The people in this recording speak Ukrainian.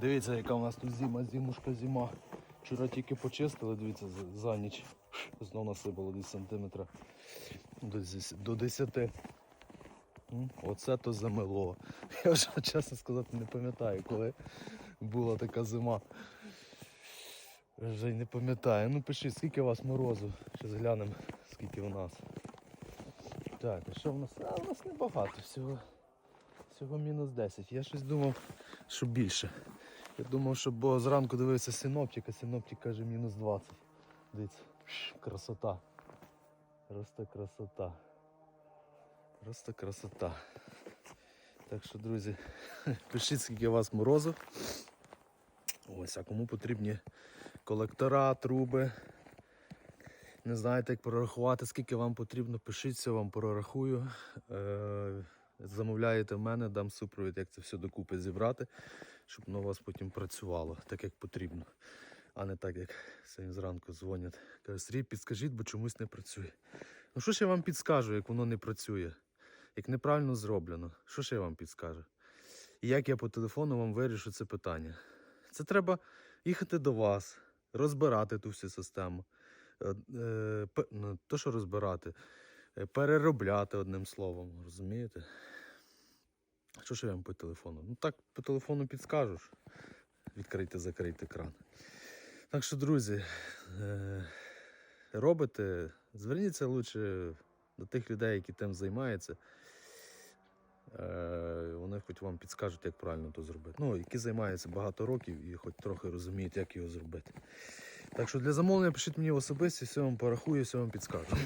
Дивіться, яка у нас тут зима, зимушка, зима. Вчора тільки почистили, дивіться, за, ніч. Знов насипало десь сантиметра до, дес- 10. Оце то замело. Я вже, чесно сказати, не пам'ятаю, коли була така зима. Вже й не пам'ятаю. Ну пишіть, скільки у вас морозу. Зараз глянемо, скільки у нас. Так, а що в нас? А, у нас небагато, всього, всього мінус 10. Я щось думав, що більше. Я думав, що бо зранку дивився синоптик, а синоптик каже мінус 20. Дивіться, красота. Просто красота. Просто красота. Так що, друзі, пишіть, скільки у вас морозу. Ось, а кому потрібні колектора, труби. Не знаєте, як прорахувати, скільки вам потрібно, пишіть, все вам прорахую. Замовляєте в мене, дам супровід, як це все докупи зібрати, щоб воно у вас потім працювало так, як потрібно. А не так, як сьогодні зранку дзвонять. Кажуть, Сергій, підскажіть, бо чомусь не працює. Ну що ж я вам підскажу, як воно не працює? Як неправильно зроблено, що ж я вам підскажу? І як я по телефону вам вирішу це питання? Це треба їхати до вас, розбирати ту всю систему. Е, е, ну, то, що розбирати, переробляти одним словом, розумієте? Що ж я вам по телефону? Ну так по телефону підскажеш. Відкрийте, закрийте кран. Так що, друзі, е, робите, зверніться лучше до тих людей, які тим займаються. Е, Вони хоч вам підскажуть, як правильно то зробити. Ну, які займаються багато років і хоч трохи розуміють, як його зробити. Так що для замовлення пишіть мені в особисті, все вам порахую, все вам підскажу.